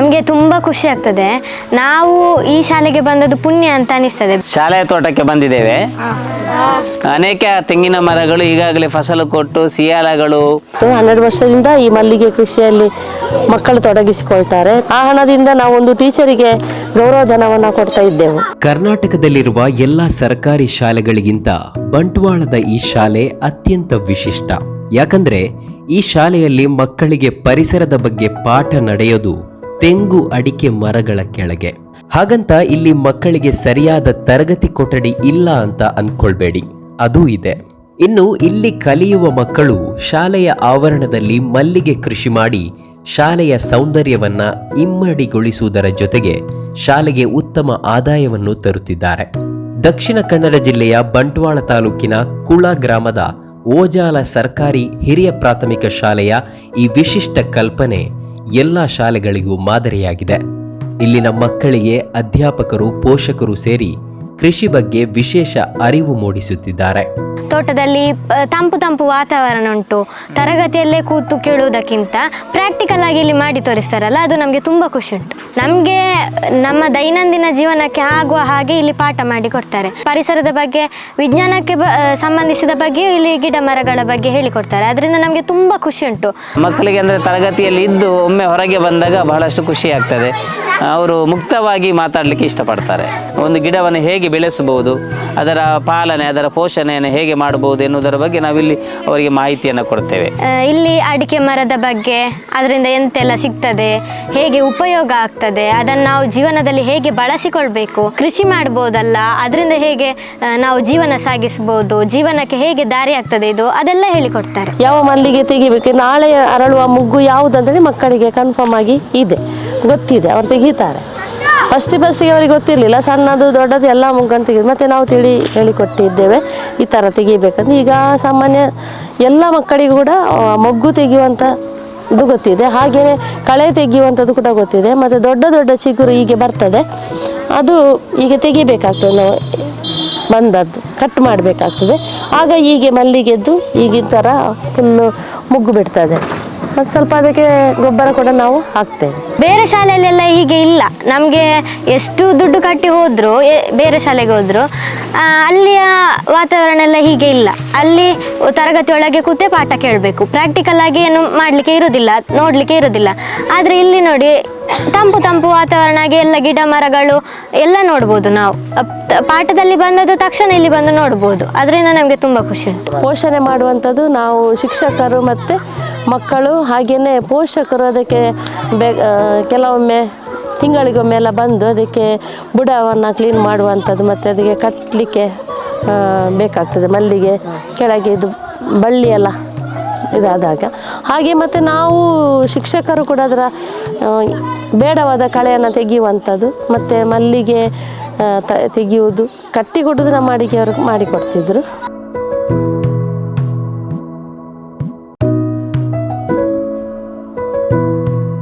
ನಮಗೆ ತುಂಬ ಖುಷಿ ಆಗ್ತದೆ. ನಾವು ಈ ಶಾಲೆಗೆ ಬಂದದ್ದು ಪುಣ್ಯ ಅಂತ ಅನಿಸ್ತದೆ. ಶಾಲೆಯ ತೋಟಕ್ಕೆ ಬಂದಿದ್ದೇವೆ. ಅನೇಕ ತೆಂಗಿನ ಮರಗಳು ಈಗಾಗಲೇ ಫಸಲು ಕೊಟ್ಟು ಸಿಯಾಲಗಳು. ಹನ್ನೆರಡು ವರ್ಷದಿಂದ ಈ ಮಲ್ಲಿಗೆ ಕೃಷಿಯಲ್ಲಿ ಮಕ್ಕಳು ತೊಡಗಿಸಿಕೊಳ್ತಾರೆ. ಆ ಹಣದಿಂದ ನಾವೊಂದು ಟೀಚರಿಗೆ ಗೌರವಧನವನ್ನ ಕೊಡ್ತಾ ಇದ್ದೆವು. ಕರ್ನಾಟಕದಲ್ಲಿರುವ ಎಲ್ಲಾ ಸರ್ಕಾರಿ ಶಾಲೆಗಳಿಗಿಂತ ಬಂಟ್ವಾಳದ ಈ ಶಾಲೆ ಅತ್ಯಂತ ವಿಶಿಷ್ಟ. ಯಾಕಂದ್ರೆ ಈ ಶಾಲೆಯಲ್ಲಿ ಮಕ್ಕಳಿಗೆ ಪರಿಸರದ ಬಗ್ಗೆ ಪಾಠ ನಡೆಯೋದು ತೆಂಗು ಅಡಿಕೆ ಮರಗಳ ಕೆಳಗೆ. ಹಾಗಂತ ಇಲ್ಲಿ ಮಕ್ಕಳಿಗೆ ಸರಿಯಾದ ತರಗತಿ ಕೊಠಡಿ ಇಲ್ಲ ಅಂತ ಅಂದ್ಕೊಳ್ಬೇಡಿ ಅದೂ ಇದೆ. ಇನ್ನು ಇಲ್ಲಿ ಕಲಿಯುವ ಮಕ್ಕಳು ಶಾಲೆಯ ಆವರಣದಲ್ಲಿ ಮಲ್ಲಿಗೆ ಕೃಷಿ ಮಾಡಿ ಶಾಲೆಯ ಸೌಂದರ್ಯವನ್ನ ಇಮ್ಮಡಿಗೊಳಿಸುವುದರ ಜೊತೆಗೆ ಶಾಲೆಗೆ ಉತ್ತಮ ಆದಾಯವನ್ನು ತರುತ್ತಿದ್ದಾರೆ. ದಕ್ಷಿಣ ಕನ್ನಡ ಜಿಲ್ಲೆಯ ಬಂಟ್ವಾಳ ತಾಲೂಕಿನ ಕುಳ ಗ್ರಾಮದ ಓಜಾಲ ಸರ್ಕಾರಿ ಹಿರಿಯ ಪ್ರಾಥಮಿಕ ಶಾಲೆಯ ಈ ವಿಶಿಷ್ಟ ಕಲ್ಪನೆ ಎಲ್ಲ ಶಾಲೆಗಳಿಗೂ ಮಾದರಿಯಾಗಿದೆ. ಇಲ್ಲಿನ ಮಕ್ಕಳಿಗೆ ಅಧ್ಯಾಪಕರು ಪೋಷಕರು ಸೇರಿ ಕೃಷಿ ಬಗ್ಗೆ ವಿಶೇಷ ಅರಿವು ಮೂಡಿಸುತ್ತಿದ್ದಾರೆ. ತೋಟದಲ್ಲಿ ತಂಪು ತಂಪು ವಾತಾವರಣ ಉಂಟು. ತರಗತಿಯಲ್ಲೇ ಕೂತು ಕೇಳುವುದಕ್ಕಿಂತ ಪ್ರಾಕ್ಟಿಕಲ್ ಆಗಿ ಇಲ್ಲಿ ಮಾಡಿ ತೋರಿಸ್ತಾರಲ್ಲ ಅದು ನಮಗೆ ತುಂಬ ಖುಷಿ ಉಂಟು. ನಮಗೆ ನಮ್ಮ ದೈನಂದಿನ ಜೀವನಕ್ಕೆ ಆಗುವ ಹಾಗೆ ಇಲ್ಲಿ ಪಾಠ ಮಾಡಿ ಕೊಡ್ತಾರೆ. ಪರಿಸರದ ಬಗ್ಗೆ ವಿಜ್ಞಾನಕ್ಕೆ ಬ ಸಂಬಂಧಿಸಿದ ಬಗ್ಗೆ ಇಲ್ಲಿ ಗಿಡ ಮರಗಳ ಬಗ್ಗೆ ಹೇಳಿಕೊಡ್ತಾರೆ ಅದರಿಂದ ನಮಗೆ ತುಂಬ ಖುಷಿ ಉಂಟು. ಮಕ್ಕಳಿಗೆ ಅಂದರೆ ತರಗತಿಯಲ್ಲಿ ಇದ್ದು ಒಮ್ಮೆ ಹೊರಗೆ ಬಂದಾಗ ಬಹಳಷ್ಟು ಖುಷಿ ಆಗ್ತದೆ. ಅವರು ಮುಕ್ತವಾಗಿ ಮಾತಾಡಲಿಕ್ಕೆ ಇಷ್ಟಪಡ್ತಾರೆ. ಒಂದು ಗಿಡವನ್ನು ಹೇಗೆ ಬೆಳೆಸಬಹುದು ಅದರ ಪಾಲನೆ ಅದರ ಪೋಷಣೆಯನ್ನು ಹೇಗೆ ಮಾಡಬಹುದು ಎನ್ನುವುದರ ಬಗ್ಗೆ ನಾವಿಲ್ಲಿ ಅವರಿಗೆ ಮಾಹಿತಿಯನ್ನು ಕೊಡ್ತೇವೆ. ಇಲ್ಲಿ ಅಡಿಕೆ ಮರದ ಬಗ್ಗೆ ಅದರಿಂದ ಎಂತೆಲ್ಲ ಸಿಗ್ತದೆ ಹೇಗೆ ಉಪಯೋಗ ಆಗ್ತದೆ ಅದನ್ನು ನಾವು ಜೀವನದಲ್ಲಿ ಹೇಗೆ ಬಳಸಿಕೊಳ್ಬೇಕು ಕೃಷಿ ಮಾಡ್ಬೋದಲ್ಲ ಅದರಿಂದ ಹೇಗೆ ಆ, ನಾವು ಜೀವನ ಸಾಗಿಸ್ಬೋದು ಜೀವನಕ್ಕೆ ಹೇಗೆ ದಾರಿ ಆಗ್ತದೆ ಇದು ಅದೆಲ್ಲ ಹೇಳಿಕೊಡ್ತಾರೆ. ಯಾವ ಮಲ್ಲಿಗೆ ತೆಗಿಬೇಕು ನಾಳೆ ಅರಳುವ ಮುಗ್ಗು ಯಾವುದಂತ ಮಕ್ಕಳಿಗೆ ಕನ್ಫರ್ಮ್ ಆಗಿ ಇದೆ ಗೊತ್ತಿದೆ ಅವ್ರು ತೆಗಿತಾರೆ. ಫಸ್ಟ್ ಫಸ್ಟಿಗೆ ಅವರಿಗೆ ಗೊತ್ತಿರಲಿಲ್ಲ. ಸಣ್ಣದು, ದೊಡ್ಡದು ಎಲ್ಲ ಮುಗ್ಗನ್ನು ತೆಗೆದು ಮತ್ತು ನಾವು ತಿಳಿ ಹೇಳಿಕೊಟ್ಟಿದ್ದೇವೆ. ಈ ಥರ ತೆಗಿಬೇಕಂತ. ಈಗ ಸಾಮಾನ್ಯ ಎಲ್ಲ ಮಕ್ಕಳಿಗೂ ಕೂಡ ಮೊಗ್ಗು ತೆಗೆಯುವಂಥ ಇದು ಗೊತ್ತಿದೆ. ಹಾಗೆಯೇ ಕಳೆ ತೆಗೆಯುವಂಥದ್ದು ಕೂಡ ಗೊತ್ತಿದೆ. ಮತ್ತು ದೊಡ್ಡ ದೊಡ್ಡ ಚಿಗುರು ಹೀಗೆ ಬರ್ತದೆ. ಅದು ಈಗ ತೆಗಿಬೇಕಾಗ್ತದೆ ನಾವು. ಬಂದದ್ದು, ಕಟ್ ಮಾಡಬೇಕಾಗ್ತದೆ. ಆಗ ಹೀಗೆ ಮಲ್ಲಿಗೆದ್ದು ಈಗ ಈ ಥರ ಫುಲ್ಲು ಮುಗ್ಗು ಬಿಡ್ತದೆ. ಮತ್ತು ಸ್ವಲ್ಪ ಅದಕ್ಕೆ ಗೊಬ್ಬರ ಕೂಡ ನಾವು ಹಾಕ್ತೇವೆ. ಬೇರೆ ಶಾಲೆಯಲ್ಲೆಲ್ಲ ಹೀಗೆ ಇಲ್ಲ. ನಮಗೆ ಎಷ್ಟು ದುಡ್ಡು ಕಟ್ಟಿ ಹೋದರೂ ಬೇರೆ ಶಾಲೆಗೆ ಹೋದ್ರು ಅಲ್ಲಿಯ ವಾತಾವರಣ ಎಲ್ಲ ಹೀಗೆ ಇಲ್ಲ. ಅಲ್ಲಿ ತರಗತಿ ಒಳಗೆ ಕೂತೆ ಪಾಠ ಕೇಳಬೇಕು. ಪ್ರಾಕ್ಟಿಕಲ್ ಆಗಿ ಏನು ಮಾಡಲಿಕ್ಕೆ ಇರೋದಿಲ್ಲ, ನೋಡಲಿಕ್ಕೆ ಇರೋದಿಲ್ಲ. ಆದರೆ ಇಲ್ಲಿ ನೋಡಿ, ತಂಪು ತಂಪು ವಾತಾವರಣ ಆಗಿ ಎಲ್ಲ ಗಿಡ ಮರಗಳು ಎಲ್ಲ ನೋಡ್ಬೋದು ನಾವು. ಪಾಠದಲ್ಲಿ ಬಂದದ್ದು ತಕ್ಷಣ ಇಲ್ಲಿ ಬಂದು ನೋಡ್ಬೋದು. ಅದರಿಂದ ನಮಗೆ ತುಂಬ ಖುಷಿ ಉಂಟು. ಪೋಷಣೆ ಮಾಡುವಂಥದ್ದು ನಾವು ಶಿಕ್ಷಕರು ಮತ್ತು ಮಕ್ಕಳು ಹಾಗೆಯೇ ಪೋಷಕರು ಅದಕ್ಕೆ ಬೆ ಕೆಲವೊಮ್ಮೆ ತಿಂಗಳಿಗೊಮ್ಮೆ ಎಲ್ಲ ಬಂದು ಅದಕ್ಕೆ ಬುಡವನ್ನು ಕ್ಲೀನ್ ಮಾಡುವಂಥದ್ದು ಮತ್ತು ಅದಕ್ಕೆ ಕಟ್ಟಲಿಕ್ಕೆ ಬೇಕಾಗ್ತದೆ. ಮಲ್ಲಿಗೆ ಕೆಳಗೆ ಇದು ಬಳ್ಳಿ ಎಲ್ಲ ಇದಾದಾಗ. ಹಾಗೆ ಮತ್ತು ನಾವು ಶಿಕ್ಷಕರು ಕೂಡ ಅದರ ಬೇಡವಾದ ಕಳೆಯನ್ನು ತೆಗೆಯುವಂಥದ್ದು, ಮತ್ತು ಮಲ್ಲಿಗೆ ತೆಗೆಯುವುದು, ಕಟ್ಟಿ ಕೊಡೋದು ನಮ್ಮ ಅಡಿಗೆಯವರು ಮಾಡಿಕೊಡ್ತಿದ್ರು.